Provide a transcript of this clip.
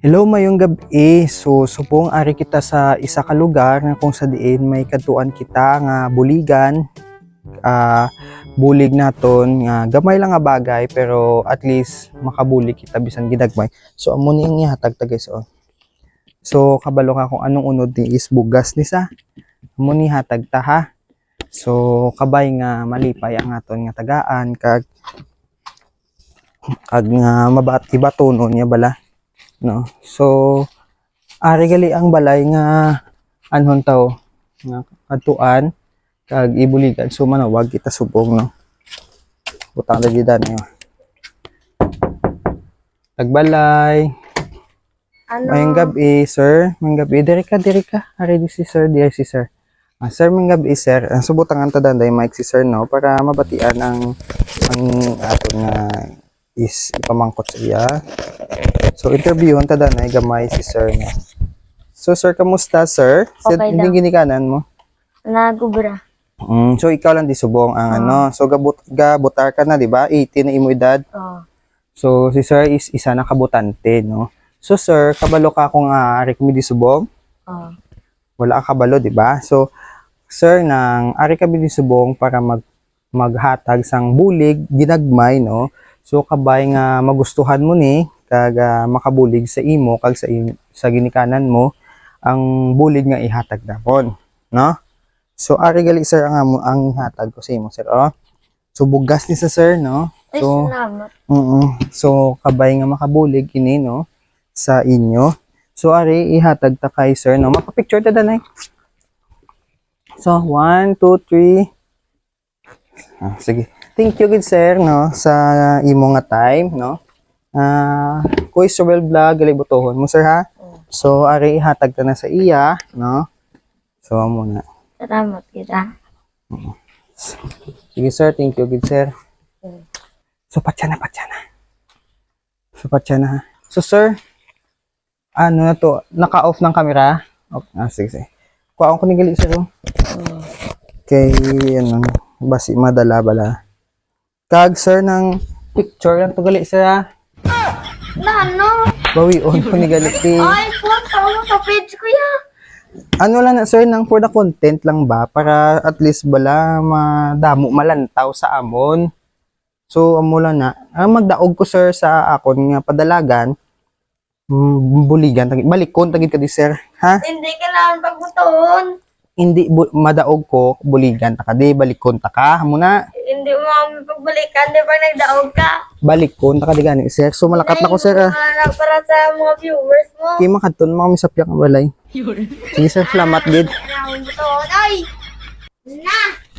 Hello mayong gabi. So subong ari kita sa isa ka lugar nga kung sa diin may kadtuan kita nga buligan. Ah bulig naton nga gamay lang nga bagay pero at least makabulig kita bisan ginagmay. So amo ni ang ihatag ta guys oh. So kabalo ka kung anong unod ni is bugas ni sa. Amo ni hatag ta. So kabay nga malipay ang aton nga tagaan kag kag nga mabat ibatonon niya bala no? So ari gali ang balay nga anhon taw nga katuan kag ibuligan. So manawag kita subong no? Butang lagi dan yo tagbalay Ano? mayong gabi sir. Mayong gabi. Diri ka diri ka. Ari di si sir diri si sir. Ah, sir, mayong gabi, sir. Ang subutan ang tadan dahil mic si sir, no? Para mabatian ang ang ato nga is ipamangkot sa iya. So, interview ang tadan ay gamay si sir, no? So, sir, kamusta, sir? Okay Hindi lang. ginikanan mo? Nagubra. Mm, so, ikaw lang di subong ang ano. So, gabut, gabutar ka na, di ba? 18 na imo edad. Oh. So, si sir is isa na kabutante, no? So, sir, kabalo ka kung uh, recommend di subong? Oh. wala ka kabalo, di ba? So, sir, nang ari ka bili subong para mag maghatag sang bulig ginagmay no. So kabay nga magustuhan mo ni kag ah, makabulig sa imo kag sa im- sa ginikanan mo ang bulig nga ihatag napon, no? So ari gali sir ang amo ang hatag ko sa imo sir, oh. So bugas ni sa sir, no? So, salamat. Oo. So, kabay nga makabulig ini, no? Sa inyo. So, ari, ihatag ta kay sir, no? Mapapicture ta danay. So, one, two, three. Ah, sige. Thank you, good sir, no? Sa imo nga time, no? Ah, Kuy Sobel Vlog, gali butohon mo, sir, ha? So, ari, ihatag ta na sa iya, no? So, amo na. Salamat kita. Sige, sir. Thank you, good sir. Mm. So, patya na, patya na. So, patya na. ha. So, sir, ano na to? Naka-off ng camera? Okay. Ah, sige, sige. Kuha ko ni gali, sir. oh. Oh. Kay, ano, basi madala bala. Kag, sir, ng picture lang to gali, sir, ha? Na, ano? Bawi, on ko ni gali. Kay, Ay, po, tama sa page ko ya. ano lang na, sir, nang for the content lang ba? Para at least bala madamo malantaw sa amon. So, amo lang na. Ang magdaog ko, sir, sa akon nga padalagan, mm, buligan, tagit, balikon, tagit ka di, sir. Ha? Hindi kailangan pagbuton. Hindi, bu- madaog ko, buligan, taka di, balikon, taka, amo na. Hindi mo kami pagbalikan. Di ba nagdaog ka? Balikon, taka di gani, sir. So, malakat na ko, sir, ah. Para, para sa mga viewers mo. Kaya makadton, mga misapyak ang balay. Sige, sir, salamat, gid. Buton. Ay! Na!